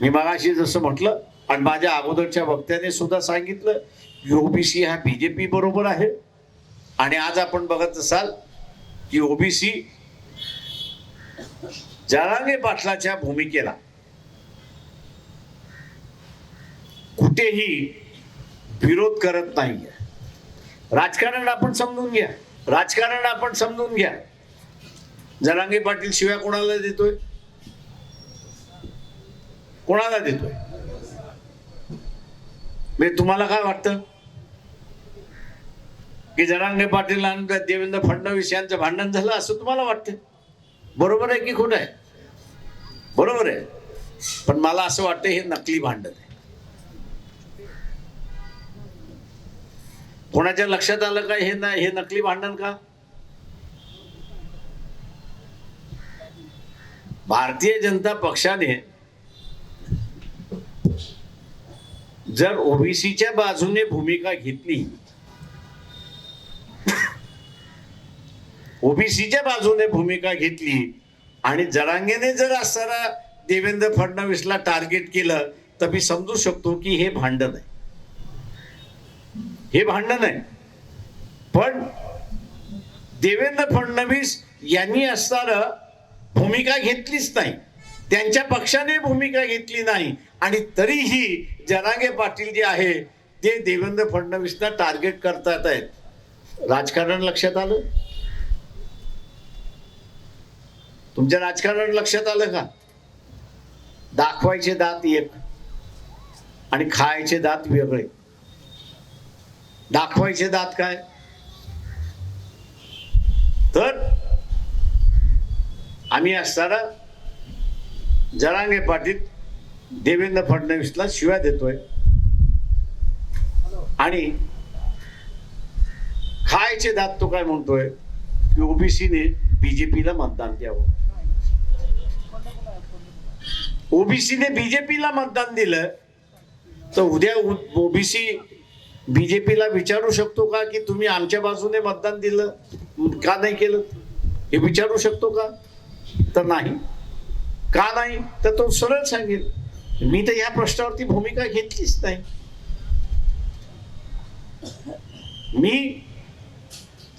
मी मगाशी जसं म्हटलं आणि माझ्या अगोदरच्या वक्त्याने सुद्धा सांगितलं की ओबीसी हा बीजेपी बरोबर आहे. आणि आज आपण बघत असाल की ओबीसी जरांगे पाटलाच्या भूमिकेला कुठेही विरोध करत नाहीये. राजकारण आपण समजून घ्या. राजकारण आपण समजून घ्या. जरांगे पाटील शिवाय कोणाला देतोय? कोणाला देतोय? म्हणजे तुम्हाला काय वाटतं? की जरांगे पाटील आणि देवेंद्र फडणवीस यांचं भांडण झालं असं तुम्हाला वाटतं? बरोबर आहे की खोटं आहे? बरोबर आहे. पण मला असं वाटतं हे नकली भांडण आहे. कोणाच्या लक्षात आलं का हे ना हे नकली भांडण का? भारतीय जनता पक्षाने जर ओबीसीच्या बाजूने भूमिका घेतली ओबीसीच्या बाजूने भूमिका घेतली आणि जरांगेने जर असताना देवेंद्र फडणवीसला टार्गेट केलं तर मी समजू शकतो की हे भांडण आहे. हे भांडण आहे. पण देवेंद्र फडणवीस यांनी असताना भूमिका घेतलीच नाही. त्यांच्या पक्षाने भूमिका घेतली नाही. आणि तरीही जनागे पाटील जे आहे ते देवेंद्र फडणवीसला टार्गेट करतात आहेत. राजकारण लक्षात आलं? तुमच्या राजकारण लक्षात आलं का? दाखवायचे दात एक आणि खायचे दात वेगळे. दाखवायचे दात काय? तर आम्ही असताना जरांगे पाटील देवेंद्र फडणवीसला शिव्या देतोय. आणि खायचे दात तो काय म्हणतोय? की ओबीसीने बीजेपीला मतदान द्यावं. ओबीसीने बीजेपीला मतदान दिलं तर उद्या ओबीसी बीजेपीला विचारू शकतो का की तुम्ही आमच्या बाजूने मतदान दिलं का नाही केलं? हे विचारू शकतो का? तर नाही. का नाही? तर तो सरळ सांगेल. मी तर या प्रश्नावरती भूमिका घेतलीच नाही. मी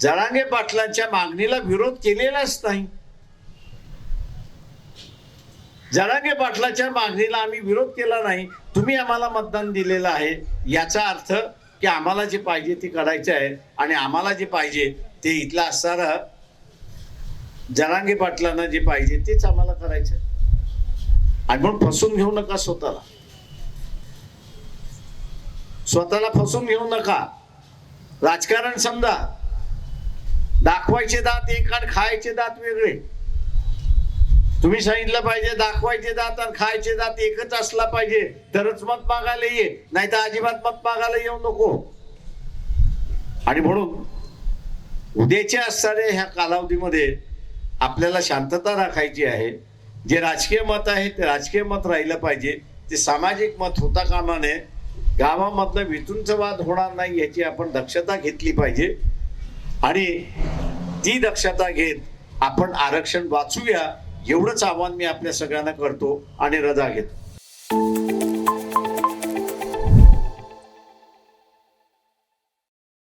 जरांगे पाटलांच्या मागणीला विरोध केलेलाच नाही. जरांगे पाटलाच्या मागणीला आम्ही विरोध केला नाही. तुम्ही आम्हाला मतदान दिलेलं आहे. याचा अर्थ की आम्हाला जे पाहिजे ते करायचं आहे आणि आम्हाला जे पाहिजे ते इथला असणारा जरांगे पाटलांना जे पाहिजे तेच आम्हाला करायचं आहे. आणि म्हणून फसून घेऊ नका स्वतःला. स्वतःला फसून घेऊ नका. राजकारण समजा. दाखवायचे दात एक आणि खायचे दात वेगळे. तुम्ही सांगितलं पाहिजे दाखवायचे दात आणि खायचे दात एकच असला पाहिजे. तरच मत मागायला ये. नाही तर अजिबात मत मागायला येऊ नको. आणि म्हणून उद्याच्या असणाऱ्या ह्या कालावधीमध्ये आपल्याला शांतता राखायची आहे. जे राजकीय मत आहे ते राजकीय मत राहिलं पाहिजे. ते सामाजिक मत होता कामा नये. गावामधनं वितूंचा वाद होणार नाही याची आपण दक्षता घेतली पाहिजे. आणि ती दक्षता घेत आपण आरक्षण वाचूया एवढंच आव्हान मी आपल्या सगळ्यांना करतो आणि रजा घेतो.